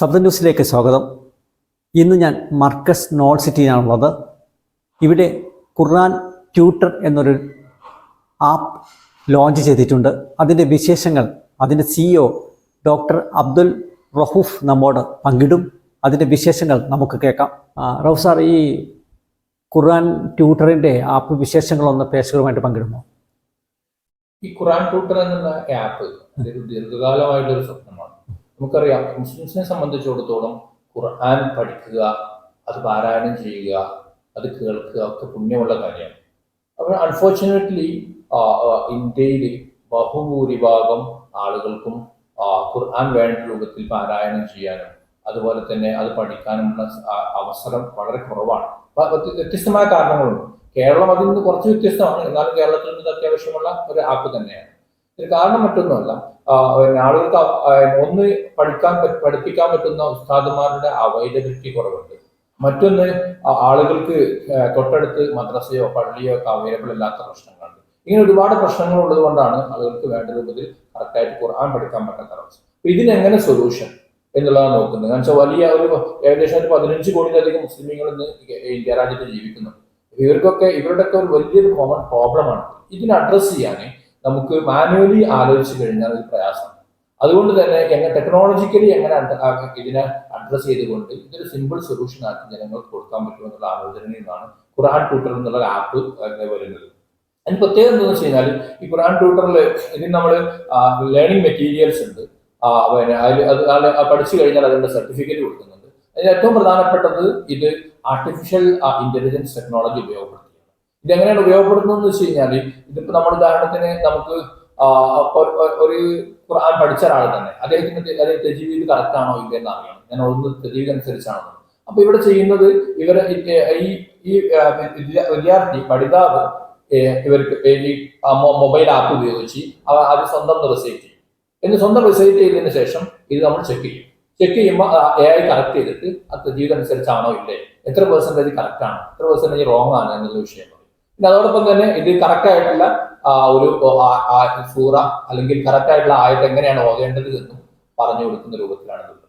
ശബ്ദ ന്യൂസിലേക്ക് സ്വാഗതം. ഇന്ന് ഞാൻ മർക്കസ് നോൾ സിറ്റിയിലാണുള്ളത്. ഇവിടെ ഖുർആൻ ട്യൂട്ടർ എന്നൊരു ആപ്പ് ലോഞ്ച് ചെയ്തിട്ടുണ്ട്. അതിന്റെ വിശേഷങ്ങൾ അതിന്റെ സിഇഒ ഡോക്ടർ അബ്ദുൽ റഹൂഫ് നമ്മോട് പങ്കിടും. അതിന്റെ വിശേഷങ്ങൾ നമുക്ക് കേൾക്കാം. റഹു സാർ ഈ ഖുർആൻ ട്യൂട്ടറിന്റെ ആപ്പ് വിശേഷങ്ങളൊന്ന് പ്രേക്ഷകരുമായിട്ട് പങ്കിടുമോ? ഈ ഖുർആൻ ട്യൂട്ടർ എന്നുള്ള ആപ്പ് ദീർഘകാലമായിട്ടൊരു സ്വപ്നമാണ്. നമുക്കറിയാം മുസ്ലിംസിനെ സംബന്ധിച്ചിടത്തോളം ഖുർആൻ പഠിക്കുക അത് പാരായണം ചെയ്യുക അത് കേൾക്കുക ഒക്കെ പുണ്യമുള്ള കാര്യമാണ്. അപ്പോൾ അൺഫോർച്ചുനേറ്റ്ലി ഇന്ത്യയിൽ ബഹുഭൂരിഭാഗം ആളുകൾക്കും ഖുർആൻ വേണ്ട രൂപത്തിൽ പാരായണം ചെയ്യാനും അതുപോലെ തന്നെ അത് പഠിക്കാനുമുള്ള അവസരം വളരെ കുറവാണ്. വ്യത്യസ്തമായ കാരണങ്ങളുണ്ട്. കേരളം അതിൽ നിന്ന് കുറച്ച് വ്യത്യസ്തമാണ്. എന്നാലും കേരളത്തിൽ നിന്ന് അത്യാവശ്യമുള്ള ഒരു ആപ്പ് തന്നെയാണ്. കാരണം മറ്റൊന്നുമല്ല. ആളുകൾക്ക് ഒന്ന് പഠിക്കാൻ പഠിപ്പിക്കാൻ പറ്റുന്ന ഉസ്താദുമാരുടെ അവൈലബിലിറ്റി കുറവുണ്ട്. മറ്റൊന്ന് ആളുകൾക്ക് തൊട്ടടുത്ത് മദ്രസയോ പള്ളിയോ ഒക്കെ അവൈലബിൾ അല്ലാത്ത പ്രശ്നങ്ങളുണ്ട്. ഇങ്ങനെ ഒരുപാട് പ്രശ്നങ്ങൾ ഉള്ളത് കൊണ്ടാണ് ആളുകൾക്ക് വേണ്ട രൂപത്തിൽ കറക്റ്റായിട്ട് ഖുർആൻ പഠിക്കാൻ പറ്റാത്ത അവസ്ഥ. അപ്പൊ ഇതിനെങ്ങനെ സൊല്യൂഷൻ എന്നുള്ളതാണ് നോക്കുന്നത്. കാരണം വെച്ചാൽ വലിയ ഒരു ഏകദേശം ഒരു പതിനഞ്ച് കോടിയിലധികം മുസ്ലിമീങ്ങൾ ഇന്ന് ഇന്ത്യ രാജ്യത്ത് ജീവിക്കുന്നുണ്ട്. ഇവർക്കൊക്കെ ഇവരുടെയൊക്കെ ഒരു വലിയൊരു കോമൺ പ്രോബ്ലമാണ് ഇതിനെ അഡ്രസ്സ് ചെയ്യാൻ നമുക്ക് മാനുവലി ആലോചിച്ച് കഴിഞ്ഞാൽ ഒരു പ്രയാസം. അതുകൊണ്ട് തന്നെ എങ്ങനെ ടെക്നോളജിക്കലി എങ്ങനെ ഇതിനെ അഡ്രസ്സ് ചെയ്തുകൊണ്ട് ഇതൊരു സിമ്പിൾ സൊല്യൂഷൻ ആക്കി ജനങ്ങൾക്ക് കൊടുക്കാൻ പറ്റുമെന്നുള്ള ആലോചനയിൽ നിന്നാണ് ഖുറാൻ ട്യൂട്ടർ എന്നുള്ള ആപ്പ് വരുന്നത്. അതിന് പ്രത്യേകത എന്താണെന്ന് വെച്ച് കഴിഞ്ഞാൽ ഈ ഖുറാൻ ട്യൂട്ടറിൽ ഇതിന് നമ്മൾ ലേണിംഗ് മെറ്റീരിയൽസ് ഉണ്ട്. പിന്നെ അതിൽ അത് പഠിച്ചു കഴിഞ്ഞാൽ അതിന്റെ സർട്ടിഫിക്കറ്റ് കൊടുക്കുന്നുണ്ട്. അതിൽ ഏറ്റവും പ്രധാനപ്പെട്ടത് ഇത് ആർട്ടിഫിഷ്യൽ ഇന്റലിജൻസ് ടെക്നോളജി ഉപയോഗപ്പെടുത്തുകയാണ് ഇത് എങ്ങനെയാണ് ഉപയോഗപ്പെടുത്തുന്നത് വെച്ച് കഴിഞ്ഞാൽ ഇതിപ്പോ നമ്മൾ ഉദാഹരണത്തിന് നമുക്ക് ഒരു ഖുർആൻ പഠിച്ച ഒരാൾ തന്നെ അദ്ദേഹത്തിന് അദ്ദേഹത്തെ തെജീവീത് കറക്റ്റ് ആണോ ഇല്ലെന്ന് അറിയണം. ഞാൻ ഒന്ന് തെജീവീത് അനുസരിച്ചാണോ അപ്പൊ ഇവിടെ ചെയ്യുന്നത് ഇവർ ഈ ഈ വിദ്യാർത്ഥി പഠിതാവ് ഇവർക്ക് ഈ മൊബൈൽ ആപ്പ് ഉപയോഗിച്ച് അത് സ്വന്തം റിസൈറ്റ് ചെയ്യും. എന്ന് സ്വന്തം റിസൈറ്റ് ചെയ്തതിന് ശേഷം ഇത് നമ്മൾ ചെക്ക് ചെയ്യും. ചെക്ക് ചെയ്യുമ്പോൾ എ ഐ കറക്റ്റ് ചെയ്തിട്ട് അത് ജീവിതം അനുസരിച്ചാണോ ഇല്ലേ? എത്ര പെർസെന്റേജ് കറക്റ്റ് ആണ്? എത്ര പെർസെന്റേജ് റോങ് ആണ് എന്നുള്ള വിഷയം. പിന്നെ അതോടൊപ്പം തന്നെ ഇത് കറക്റ്റ് ആയിട്ടുള്ള ഒരു സൂറ അല്ലെങ്കിൽ കറക്റ്റ് ആയിട്ടുള്ള ആയത്ത് എങ്ങനെയാണ് ഓതേണ്ടത് എന്നും പറഞ്ഞു കൊടുക്കുന്ന രൂപത്തിലാണ് ഉള്ളത്.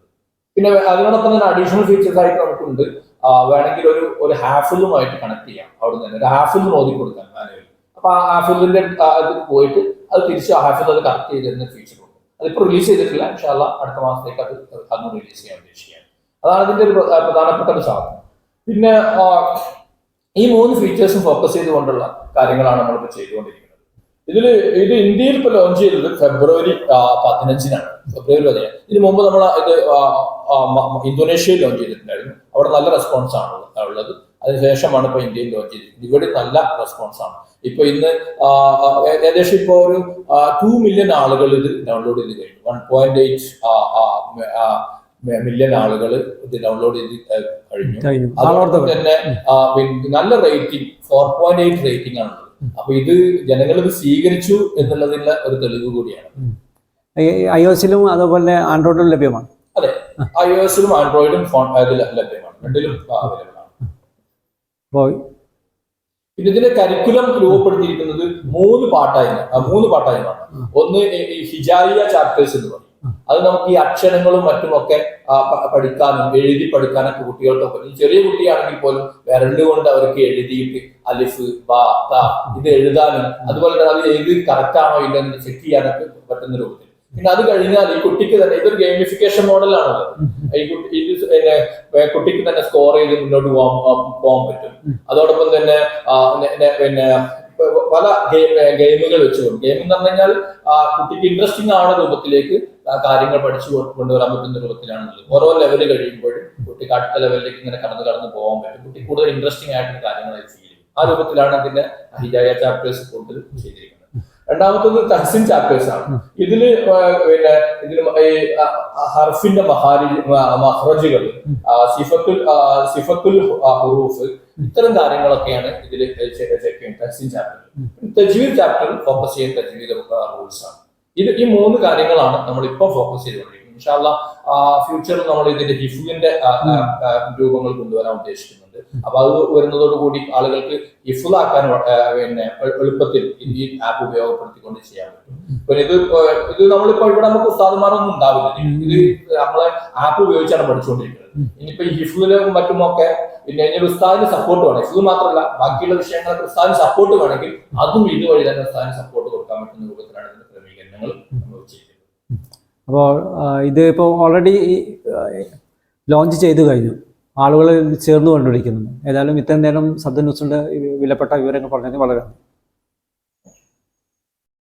പിന്നെ അതിനോടൊപ്പം തന്നെ അഡീഷണൽ ഫീച്ചേഴ്സ് ആയിട്ട് നമുക്കുണ്ട്. വേണമെങ്കിൽ ഒരു ഒരു ഹാഫിലുമായിട്ട് കണക്ട് ചെയ്യാം. അവിടെ തന്നെ. ഒരു ഹാഫിൽ ഓതി കൊടുക്കാം മാനുവൽ അപ്പൊ ആ ഹാഫിലിന്റെ അത് പോയിട്ട് അത് തിരിച്ച് ആ ഹാഫിൽ അത് കറക്റ്റ് ചെയ്ത് തരുന്ന ഫീച്ചർ ഉണ്ട്. അതിപ്പോ റിലീസ് ചെയ്തിട്ടില്ല. ഇൻഷാല്ല അടുത്ത മാസത്തേക്ക് അത് അന്ന് റിലീസ് ചെയ്യാൻ ഉദ്ദേശിക്കുകയാണ്. അതാണ് ഇതിന്റെ ഒരു പ്രധാനപ്പെട്ട ഒരു സാധനം. പിന്നെ ഈ മൂന്ന് ഫീച്ചേഴ്സും ഫോക്കസ് ചെയ്തുകൊണ്ടുള്ള കാര്യങ്ങളാണ് നമ്മളിപ്പോൾ ചെയ്തുകൊണ്ടിരിക്കുന്നത്. ഇതിൽ ഇത് ഇന്ത്യയിൽ ഇപ്പോൾ ലോഞ്ച് ചെയ്തത് ഫെബ്രുവരി പതിനഞ്ചിനാണ്. ഫെബ്രുവരി പതിനഞ്ച്. ഇതിനു മുമ്പ് നമ്മൾ ഇത് ഇന്തോനേഷ്യയിൽ ലോഞ്ച് ചെയ്തിട്ടുണ്ടായിരുന്നു. അവിടെ നല്ല റെസ്പോൺസ് ആണ് ഉള്ളത്. അതിനുശേഷമാണ് ഇപ്പോൾ ഇന്ത്യയിൽ ലോഞ്ച് ചെയ്തിരിക്കുന്നത്. ഇവിടെ നല്ല റെസ്പോൺസ് ആണ്. ഇപ്പൊ ഇന്ന് ഏകദേശം ഇപ്പോ ഒരു ടു മില്യൺ ആളുകൾ ഇത് ഡൗൺലോഡ് ചെയ്ത് കഴിഞ്ഞു. വൺ പോയിന്റ് എയ്റ്റ് മില്യൺ ആളുകൾ ഇത് ഡൗൺലോഡ് ചെയ്ത് കഴിഞ്ഞു. അതോടൊപ്പം തന്നെ നല്ല rating four point eight rating ആണ് അപ്പൊ ഇത് ജനങ്ങൾ ഇത് സ്വീകരിച്ചു എന്നുള്ളതിന്റെ ഒരു തെളിവ് കൂടിയാണ്. ഐ ഒ എസിലും അതുപോലെ ആൻഡ്രോയിഡിലും ലഭ്യമാണ്. അതെ. ഐ ഒ എസിലും ആൻഡ്രോയിഡും ഫോൺ ലഭ്യമാണ്. രണ്ടിലും അവൈലബിൾ ആണ്. പിന്നെ ഇതിന്റെ കരിക്കുലം രൂപപ്പെടുത്തിയിരിക്കുന്നത് മൂന്ന് പാട്ടായി മൂന്ന് പാട്ടായി ഒന്ന് ഹിജാരിയ ചാപ്റ്റേഴ്സ് എന്ന് പറയും. അത് നമുക്ക് ഈ അക്ഷരങ്ങളും മറ്റുമൊക്കെ പഠിക്കാനും എഴുതി പഠിക്കാനൊക്കെ കുട്ടികൾക്കൊക്കെ. ചെറിയ കുട്ടിയാണെങ്കിൽ പോലും വിരൽ കൊണ്ട് അവർക്ക് എഴുതിയിട്ട് അലിഫ് ബാ ത ഇത് എഴുതാനും അതുപോലെ തന്നെ അത് എഴുതി കറക്റ്റാണോ ഇല്ലെന്ന് ചെക്ക് ചെയ്യാനൊക്കെ പറ്റുന്ന രൂപത്തിൽ. പിന്നെ അത് കഴിഞ്ഞാൽ ഈ കുട്ടിക്ക് തന്നെ ഇതൊരു ഗെയിമിഫിക്കേഷൻ മോഡലാണല്ലോ ഈ കുട്ടി ഇത് കുട്ടിക്ക് തന്നെ സ്കോർ ചെയ്ത് മുന്നോട്ട് പോകാൻ പോകാൻ പറ്റും. അതോടൊപ്പം തന്നെ പിന്നെ പല ഗെയിമുകൾ വെച്ചുകൊണ്ട്. ഗെയിം എന്ന് പറഞ്ഞു കഴിഞ്ഞാൽ കുട്ടിക്ക് ഇൻട്രസ്റ്റിംഗ് ആവുന്ന രൂപത്തിലേക്ക് കാര്യങ്ങൾ പഠിച്ചു കൊണ്ടുവരാൻ പറ്റുന്ന രൂപത്തിലാണുള്ളത് ഓരോ ലെവൽ കഴിയുമ്പോഴും കുട്ടിക്ക് അടുത്ത ലെവലിലേക്ക് ഇങ്ങനെ കടന്നു കടന്നു പോകാൻ പറ്റും കുട്ടി കൂടുതൽ ഇൻട്രസ്റ്റിംഗ് ആയിട്ടുള്ള കാര്യങ്ങളായി ഫീൽ ചെയ്യും ആ രൂപത്തിലാണ് അതിന്റെ ഹിജായ ചാപ്റ്റേഴ്സ് കൂടുതൽ ചെയ്തിരിക്കുന്നത് രണ്ടാമത്തത് തഹസിൻ ചാപ്റ്റേഴ്സ് ആണ് ഇതിൽ പിന്നെ ആ, ഹർഫിന്റെ മഹാരി മഹ്റജുകൾ സിഫത്തുൽ സിഫത്തുൽ ഹുറൂഫ് ഇത്തരം കാര്യങ്ങളൊക്കെയാണ് ഇതിൽ ചെക്ക് ചെയ്യുന്നത് തഹസിൻ ചാപ്റ്റർ തജ്വീദ് ചാപ്റ്റർ ഫോക്കസ് ചെയ്യുന്ന തജ്വീദ് റൂൾസ് ആണ് ഇത് ഈ മൂന്ന് കാര്യങ്ങളാണ് നമ്മൾ ഇപ്പോൾ ഫോക്കസ് ചെയ്തുകൊണ്ടിരിക്കുന്നത് ഇൻഷാല്ല ഫ്യൂച്ചറിൽ നമ്മൾ ഇതിന്റെ ഹിഫുവിന്റെ രൂപങ്ങൾ കൊണ്ടുവരാൻ ഉദ്ദേശിക്കുന്നുണ്ട്. അപ്പൊ അത് വരുന്നതോടുകൂടി ആളുകൾക്ക് ഹിഫുലാക്കാൻ പിന്നെ എളുപ്പത്തിൽ ഈ ആപ്പ് ഉപയോഗപ്പെടുത്തിക്കൊണ്ട് ചെയ്യാൻ പറ്റും. പിന്നെ ഇത് ഇത് നമ്മളിപ്പോ ഇവിടെ നമുക്ക് ഉസ്താദുമാരൊന്നും ഉണ്ടാവില്ല. ഇത് നമ്മളെ ആപ്പ് ഉപയോഗിച്ചാണ് പഠിച്ചുകൊണ്ടിരിക്കുന്നത്. ഇനിയിപ്പോ ഈ ഹിഫുലും മറ്റുമൊക്കെ പിന്നെ ഇനി ഉസ്താദിന് സപ്പോർട്ട് വേണം. ഹിഫു മാത്രമല്ല ബാക്കിയുള്ള വിഷയങ്ങൾക്ക് ഉസ്താദിന് സപ്പോർട്ട് വേണമെങ്കിൽ അതും ഇതുവഴി തന്നെ ഉസ്താദിന് സപ്പോർട്ട് കൊടുക്കാൻ പറ്റുന്ന രൂപത്തിലാണ് ഇതിന്റെ ക്രമീകരണങ്ങൾ നമ്മൾ ചെയ്യുന്നത് അപ്പോൾ ഇത് ഇപ്പോൾ ഓൾറെഡി ലോഞ്ച് ചെയ്തു കഴിഞ്ഞു. ആളുകൾ ചേർന്ന് കണ്ടുപിടിക്കുന്നു. ഏതായാലും ഇത്രയും നേരം സദ്യ ന്യൂസിന്റെ വിലപ്പെട്ട വിവരങ്ങൾ പറഞ്ഞതിന് വളരെ